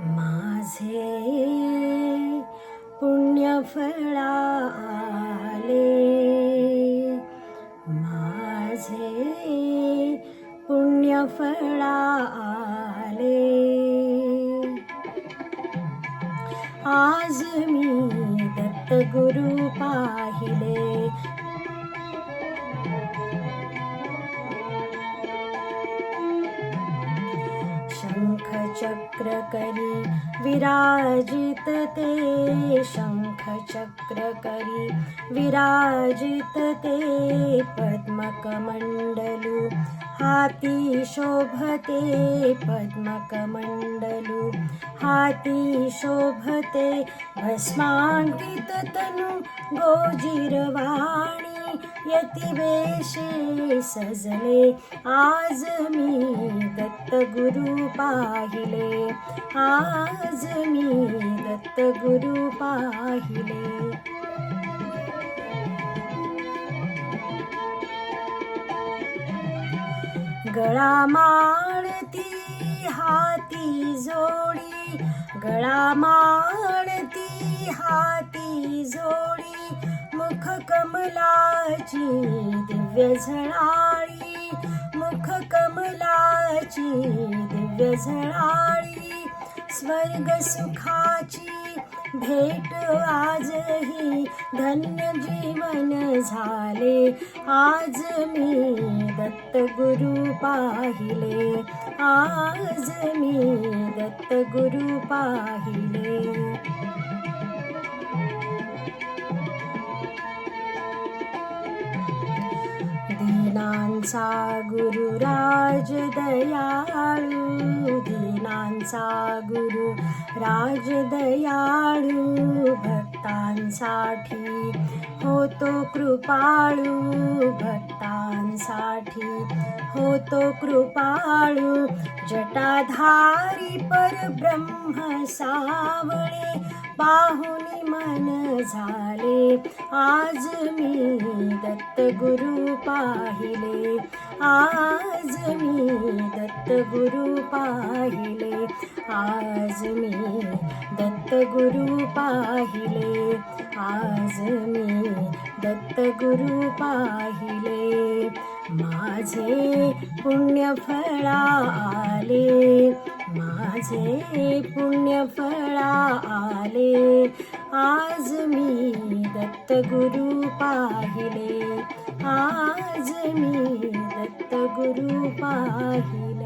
माझे पुण्यफळा आले माझे पुण्यफळा आले आज मी दत्तगुरु पाहिले शङ्खचक्रकरि विराजित ते। शङ्खचक्रकरि विराजित ते। पद्मकमण्डलु हाती शोभते। पद्मकमण्डलु हाती शोभते। अस्माकिततनु गोजिरवाणी। यतिवेशे सजले आज मी दत्तगुरु पाहिले। आज मी दत्तगुरु पाहिले। गळा माळती हाती जोडी गळा माळती हाती जोडी मुख कमलाची दिव्य झळाळी मुख कमलाची दिव्य झळाळी स्वर्ग सुखाची भेट आजही धन्य जीवन झाले. आज मी दत्तगुरु पाहिले. आज मी दत्तगुरु पाहिले. दीनांचा गुरुराज दयाळू दीनांचा गुरु राज दयाळू भक्तांसाठी होतो कृपाळू भक्तांसाठी होतो कृपाळू. जटाधारी परब्रह्म सावळे पाहुनी मन झाले. आज मी दत्तगुरु पाहिले. आज मी दत्तगुरु पाहिले. आज मी दत्तगुरु पाहिले. आज मी दत्तगुरु पाहिले. माझे पुण्यफळा आले. माझे पुण्यफळ आले. आज मी दत्तगुरु पाहिले. आज मी दत्तगुरु पाहिले.